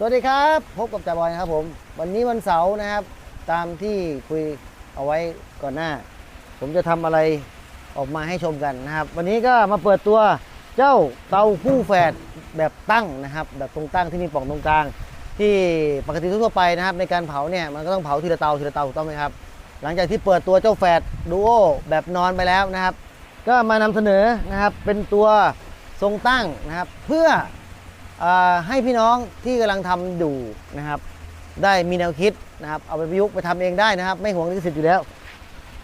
สวัสดีครับพบกับจ่าบอยนะครับผม วันนี้วันเสาร์นะครับ ตามที่คุยเอาไว้ก่อนหน้า ผมจะทำอะไรออกมาให้ชมกันนะครับ วันนี้ก็มาเปิดตัวเจ้าเตาคู่แฝดแบบตั้งนะครับ แบบตรงตั้งที่มีปล่องตรงกลาง ที่ปกติทั่วไปนะครับ ในการเผาเนี่ยมันก็ต้องเผาทีละเตาทีละเตาถูกต้องไหมครับ หลังจากที่เปิดตัวเจ้าแฝดดูโอแบบนอนไปแล้วนะครับ ก็มานำเสนอนะครับเป็นตัวทรงตั้งนะครับ เพื่อ ให้พี่น้องที่กำลังทำอยู่นะครับ ได้มีแนวคิดนะครับ เอาไปประยุกต์ไปทำเองได้นะครับ ไม่ห่วงลิขสิทธิ์อยู่แล้ว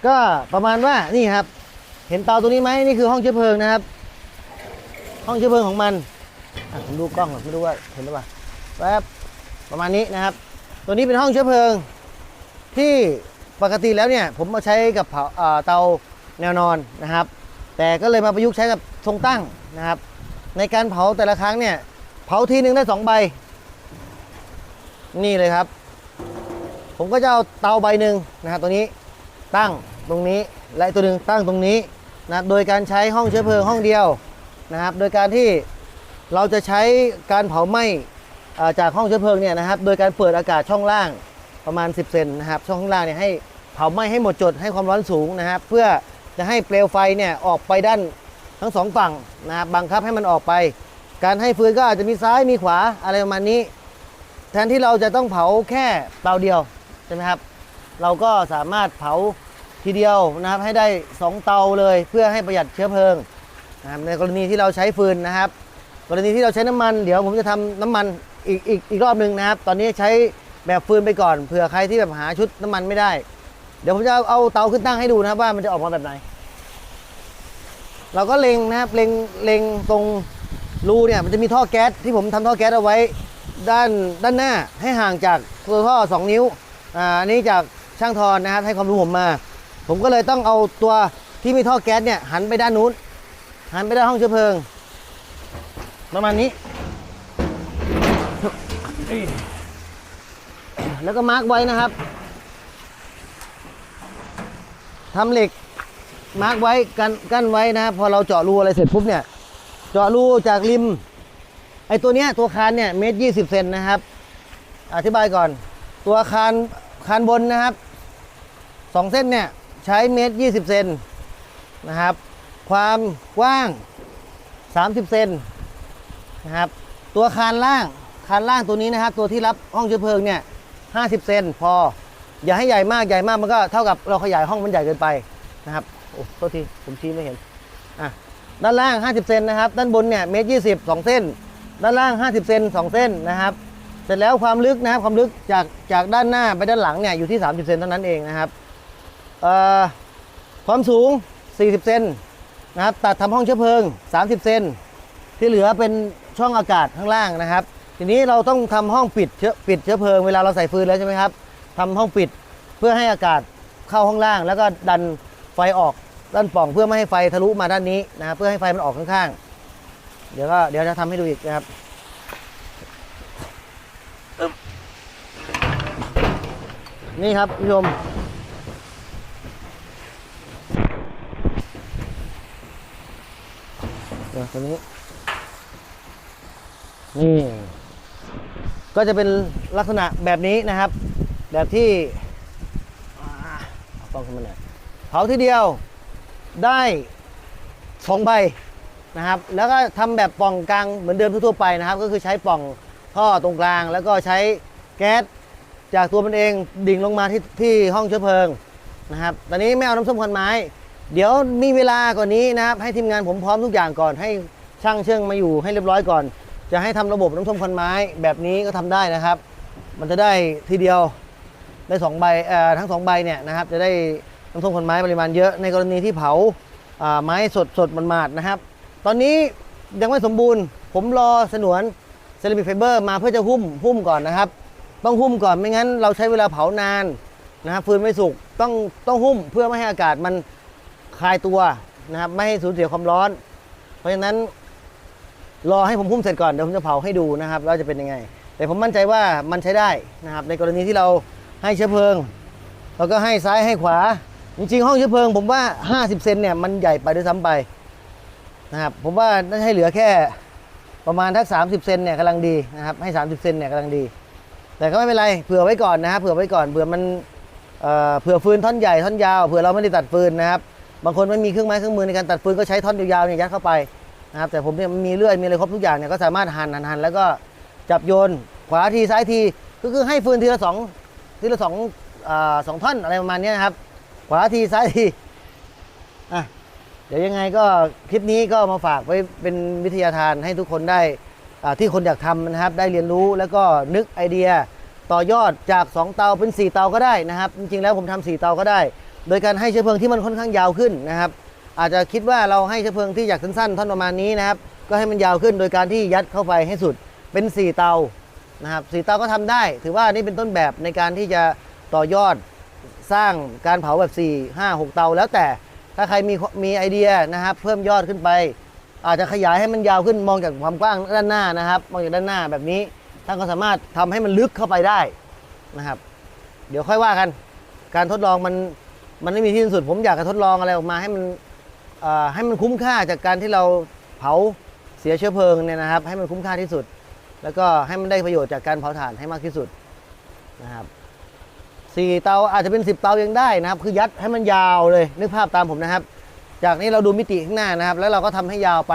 ก็ประมาณว่านี่ครับ เห็นเตาตัวนี้ไหมนี่คือห้องเชื้อเพลิงนะครับ ห้องเชื้อเพลิงของมันผมดูกล้องหน่อยไม่รู้ว่าเห็นหรือเปล่าแป๊บประมาณนี้นะครับ ตัวนี้เป็นห้องเชื้อเพลิง ที่ปกติแล้วเนี่ย ผมมาใช้กับเผาอ่าเตาแนวนอนนะครับ แต่ก็เลยมาประยุกต์ใช้กับทรงตั้งนะครับ ในการเผาแต่ละครั้งเนี่ย เผาทีหนึ่งได้สองใบ นี่เลยครับ ผมก็จะเอาเตาใบหนึ่งนะครับตัวนี้ตั้งตรงนี้และตัวหนึ่งตั้งตรงนี้นะโดยการใช้ห้องเชื้อเพลิงห้องเดียวนะครับ โดยการที่เราจะใช้การเผาไหม้อ่าจากห้องเชื้อเพลิงเนี่ยนะครับ โดยการเปิดอากาศช่องล่างประมาณ 10 เซนนะครับ ช่องข้างล่างเนี่ยให้เผาไหม้ให้หมดจดให้ความร้อนสูงนะครับ เพื่อจะให้เปลวไฟเนี่ยออกไปด้านทั้งสองฝั่งนะครับบังคับให้มันออกไป การให้ฟืนก็อาจจะมีซ้ายมีขวาอะไรประมาณนี้ แทนที่เราจะต้องเผาแค่เตาเดียวใช่ไหมครับ เราก็สามารถเผาทีเดียวนะครับให้ได้ 2 เตาเลยเพื่อให้ประหยัดเชื้อเพลิงนะครับในกรณีที่เราใช้ฟืนนะครับ กรณีที่เราใช้น้ำมัน เดี๋ยวผมจะทำน้ำมันอีกอีกอีกรอบหนึ่งนะครับ ตอนนี้ใช้แบบฟืนไปก่อนเผื่อใครที่แบบหาชุดน้ำมันไม่ได้ เดี๋ยวผมจะเอาเอาเตาขึ้นตั้งให้ดูนะครับว่ามันจะออกมาแบบไหน เราก็เล็งนะครับเล็งเล็งตรง รูเนี่ยมันจะมีท่อแก๊สที่ผมทำท่อแก๊สเอาไว้ด้านด้านหน้าให้ห่างจากตัวท่อ 2 นิ้วอ่านนี้จากช่างทอนนะครับให้ความรู้ผมมา ผมก็เลยต้องเอาตัวที่มีท่อแก๊สเนี่ยหันไปด้านนู้น หันไปด้านห้องเชื้อเพลิง ประมาณนี้ แล้วก็มาร์กไว้นะครับทำเหล็กมาร์กไว้กันกั้นไว้นะครับพอเราเจาะรูอะไรเสร็จปุ๊บเนี่ย เจาะรูจากริม ไอตัวเนี้ยตัวคานเนี่ยเมตรยี่สิบเซนนะครับ อธิบายก่อน ตัวคานคานบนนะครับสองเส้นเนี่ยใช้เมตรยี่สิบเซนนะครับ ความกว้าง 30 เซนนะครับ ตัวคานล่างคานล่างตัวนี้นะครับ ตัวที่รับห้องเชื้อเพลิงเนี่ย50 เซนพอ อย่าให้ใหญ่มากใหญ่มากมันก็เท่ากับเราขยายห้องมันใหญ่เกินไปนะครับโอ้โทษทีผมชี้ไม่เห็นอะ ด้านล่าง 50 เซนนะครับ ด้านบนเนี่ยเมตรยี่สิบสองเส้น ด้านล่าง 50 เซนสองเส้นนะครับ เสร็จแล้วความลึกนะครับ ความลึกจากจากด้านหน้าไปด้านหลังเนี่ยอยู่ที่ 30 เซนเท่านั้นเองนะครับเอ่อความสูง 40 เซนนะครับ ตัดทำห้องเชื้อเพลิง 30 เซนที่เหลือเป็นช่องอากาศข้างล่างนะครับ ทีนี้เราต้องทำห้องปิดเชื้อปิดเชื้อเพลิงเวลาเราใส่ฟืนแล้วใช่ไหมครับทำห้องปิดเพื่อให้อากาศเข้าห้องล่าง แล้วก็ดันไฟออก ด้านป่องเพื่อไม่ให้ไฟทะลุมาด้านนี้นะเพื่อให้ไฟมันออกข้างๆ เดี๋ยวก็เดี๋ยวจะทำให้ดูอีกนะครับนี่ครับคุณผู้ชมเดี๋ยวตัวนี้นี่ก็จะเป็นลักษณะแบบนี้นะครับ แบบที่อ่าเอากล้องขึ้นมาหน่อยเผาทีเดียว ได้สองใบนะครับ แล้วก็ทำแบบป่องกลางเหมือนเดิมทั่วๆไปนะครับ ก็คือใช้ป่องท่อตรงกลาง แล้วก็ใช้แก๊สจากตัวมันเองดิ่งลงมาที่ที่ห้องเชื้อเพลิงนะครับ ตอนนี้ไม่เอาน้ำส้มควันไม้ เดี๋ยวมีเวลากว่านนี้นะครับ ให้ทีมงานผมพร้อมทุกอย่างก่อน ให้ช่างเชื่องมาอยู่ให้เรียบร้อยก่อน จะให้ทำระบบน้ำส้มควันไม้แบบนี้ก็ทำได้นะครับ มันจะได้ทีเดียวได้สองใบเอ่อทั้งสองใบเนี่ยนะครับ จะได้ น้ำส้มคนไม้ปริมาณเยอะในกรณีที่เผาไม้สดสดมันมาดนะครับ ตอนนี้ยังไม่สมบูรณ์ ผมรอสนวนเซรามิกไฟเบอร์มาเพื่อจะหุ้มหุ้มก่อนนะครับ ต้องหุ้มก่อนไม่งั้น เราใช้เวลาเผานานนะครับฟืนไม่สุกต้องต้องหุ้มเพื่อไม่ให้อากาศมันคลายตัวนะครับไม่ให้สูญเสียความร้อน เพราะฉะนั้นรอให้ผมพุ่มเสร็จก่อนเดี๋ยวผมจะเผาให้ดูนะครับว่าจะเป็นยังไง แต่ผมมั่นใจว่ามันใช้ได้นะครับ ในกรณีที่เราให้เชื้อเพลิงเราก็ให้ซ้ายให้ขวา จริงๆ ห้องเชื้อเพลิงผมว่า 50 เซนเนี่ยมันใหญ่ไปด้วยซ้ำไปนะครับผมว่าน่าจะให้เหลือแค่ประมาณทัก 30 เซนเนี่ยกำลังดีนะครับให้ 30 เซนเนี่ยกำลังดี แต่ก็ไม่เป็นไรเผื่อไว้ก่อนนะครับเผื่อไว้ก่อนเผื่อมันเอ่อเผื่อฟืนท่อนใหญ่ท่อนยาวเผื่อเราไม่ได้ตัดฟืนนะครับบางคนไม่มีเครื่องไม้เครื่องมือในการตัดฟืนก็ใช้ท่อนยาวๆเนี่ยยัดเข้าไปนะครับแต่ผมเนี่ยมีเลื่อยมีอะไรครบทุกอย่างเนี่ยก็สามารถหั่นหั่นหั่นแล้วก็จับโยนขวาทีซ้ายทีก็คือให้ฟืนทีละสองทีละสองอ่าสองท่อนอะไรประมาณนี้นะครับ ขวาทีซ้ายทีอะเดี๋ยวยังไงก็คลิปนี้ก็มาฝากไว้เป็นวิทยาทานให้ทุกคนได้ที่คนอยากทำนะครับ ได้เรียนรู้แล้วก็นึกไอเดียต่อยอดจาก 2 เตาเป็น 4 เตาก็ได้นะครับ จริงๆแล้วผมทำ4เตาก็ได้ โดยการให้เชื้อเพลิงที่มันค่อนข้างยาวขึ้นนะครับ อาจจะคิดว่าเราให้เชื้อเพลิงที่อยากสั้นๆท่อนประมาณนี้นะครับ ก็ให้มันยาวขึ้นโดยการที่ยัดเข้าไปให้สุดเป็น 4 เตานะครับสเตาก็ทำได้ ถือว่านี่เป็นต้นแบบในการที่จะต่อยอด สร้างการเผาแบบ 4 5 6 เตา แล้วแต่ถ้าใครมีมีไอเดียนะครับเพิ่มยอดขึ้นไป อาจจะขยายให้มันยาวขึ้นมองจากความกว้างด้านหน้านะครับ มองจากด้านหน้าแบบนี้ท่านก็สามารถทำให้มันลึกเข้าไปได้นะครับ เดี๋ยวค่อยว่ากัน การทดลองมันมันไม่มีที่สิ้นสุด ผมอยากจะทดลองอะไรออกมาให้มันให้มันคุ้มค่าจากการที่เราเผาเสียเชื้อเพลิงเนี่ยนะครับ ให้มันคุ้มค่าที่สุด แล้วก็ให้มันได้ประโยชน์จากการเผาถ่านให้มากที่สุดนะครับ สี่เตาอาจจะเป็น 10 เตายังได้นะครับ คือยัดให้มันยาวเลยนึกภาพตามผมนะครับ จากนี้เราดูมิติข้างหน้านะครับ แล้วเราก็ทำให้ยาวไป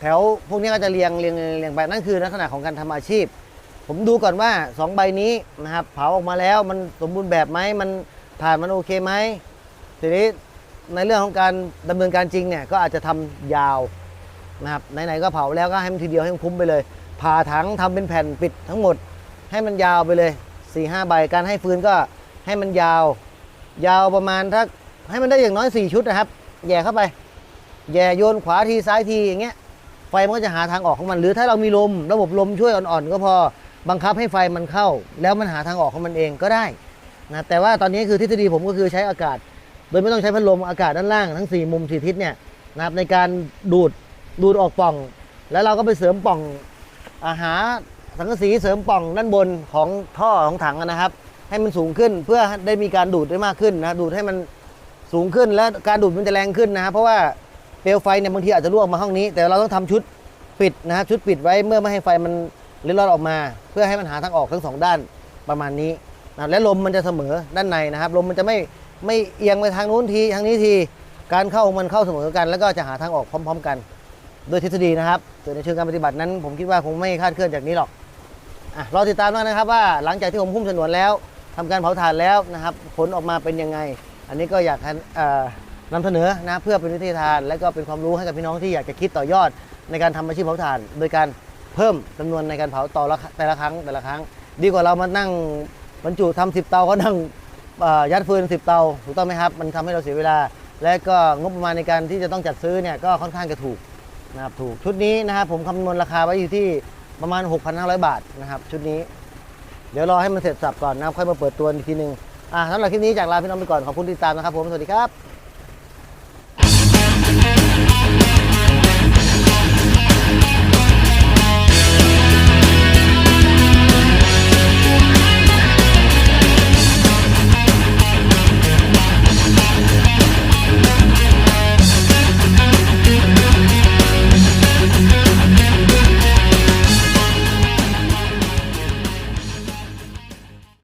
แถวพวกนี้ก็จะเรียงเรียงเรียงไปนั่นคือลักษณะของการทำอาชีพ ผมดูก่อนว่า 2 ใบนี้นะครับ เผาออกมาแล้วมันสมบูรณ์แบบไหมมันถ่านมันโอเคไหมทีนี้ในเรื่องของการดำเนินการจริงเนี่ยก็อาจจะทำยาวนะครับไหนๆก็เผาแล้วก็ให้มันทีเดียวให้มันคุ้มไปเลยผ่าถังทำเป็นแผ่นปิดทั้งหมด ให้มันยาวไปเลย4ี่ห้าใบการให้ฟืนก็ ให้มันยาว ยาวประมาณทักให้มันได้อย่างน้อย 4 ชุดนะครับ แย่เข้าไป แย่โยนขวาทีซ้ายทีอย่างเงี้ย ไฟมันก็จะหาทางออกของมัน หรือถ้าเรามีลม ระบบลมช่วยอ่อนๆ ก็พอ บังคับให้ไฟมันเข้า แล้วมันหาทางออกของมันเองก็ได้นะ แต่ว่าตอนนี้คือทฤษฎีผมก็คือใช้อากาศ โดยไม่ต้องใช้พัดลม อากาศด้านล่างทั้ง 4 มุม4ทิศเนี่ยนะครับในการดูด ดูดออกป่อง แล้วเราก็ไปเสริมป่องอาหารสังกะสีเสริมป่องด้านบนของท่อของถังนะครับ ให้มันสูงขึ้นเพื่อได้มีการดูดได้มากขึ้นนะดูดให้มันสูงขึ้นและการดูดมันจะแรงขึ้นนะเพราะว่าเปลวไฟเนี่ยบางทีอาจจะรั่วออกมาห้องนี้ แต่เราต้องทำชุดปิดนะครับชุดปิดไว้เมื่อไม่ให้ไฟมันเล็ดลอดออกมา เพื่อให้มันหาทางออกทั้งสองด้านประมาณนี้นะและลมมันจะเสมอด้านในนะครับ ลมมันจะไม่ไม่เอียงไปทางนู้นทีทางนี้ทีการเข้ามันเข้าเสมอกัน แล้วก็จะหาทางออกพร้อม ๆ กัน โดยทฤษฎีนะครับส่วนในเชิงการปฏิบัตินั้น ผมคิดว่าคงไม่คาดเคลื่อนจากนี้หรอกอะรอติดตามด้วยนะครับว่าหลังจากที่ผมหุ้มฉนวนแล้ว ทำการเผาถ่านแล้วนะครับผลออกมาเป็นยังไง อันนี้ก็อยากให้เอ่อนำเสนอนะเพื่อเป็นวิทยาทาน และก็เป็นความรู้ให้กับพี่น้องที่อยากจะคิดต่อยอดในการทำอาชีพเผาถ่าน โดยการเพิ่มจำนวนในการเผาต่อละแต่ละครั้งแต่ละครั้ง ดีกว่าเรามานั่งบรรจุทำสิบเตาก็นั่งยัดฟืนสิบเตาถูกต้องไหมครับ มันทำให้เราเสียเวลา และก็งบประมาณในการที่จะต้องจัดซื้อเนี่ยก็ค่อนข้างจะถูกนะครับถูกชุดนี้นะครับผมคำนวณราคาไว้อยู่ที่ประมาณ 6,500 บาทนะครับชุดนี้ เดี๋ยวรอให้มันเสร็จสับก่อนนะครับค่อยมาเปิดตัวอีกทีหนึ่งอ่าสำหรับคลิปนี้จากลาพี่น้องไปก่อนขอบคุณที่ติดตามนะครับผมสวัสดีครับ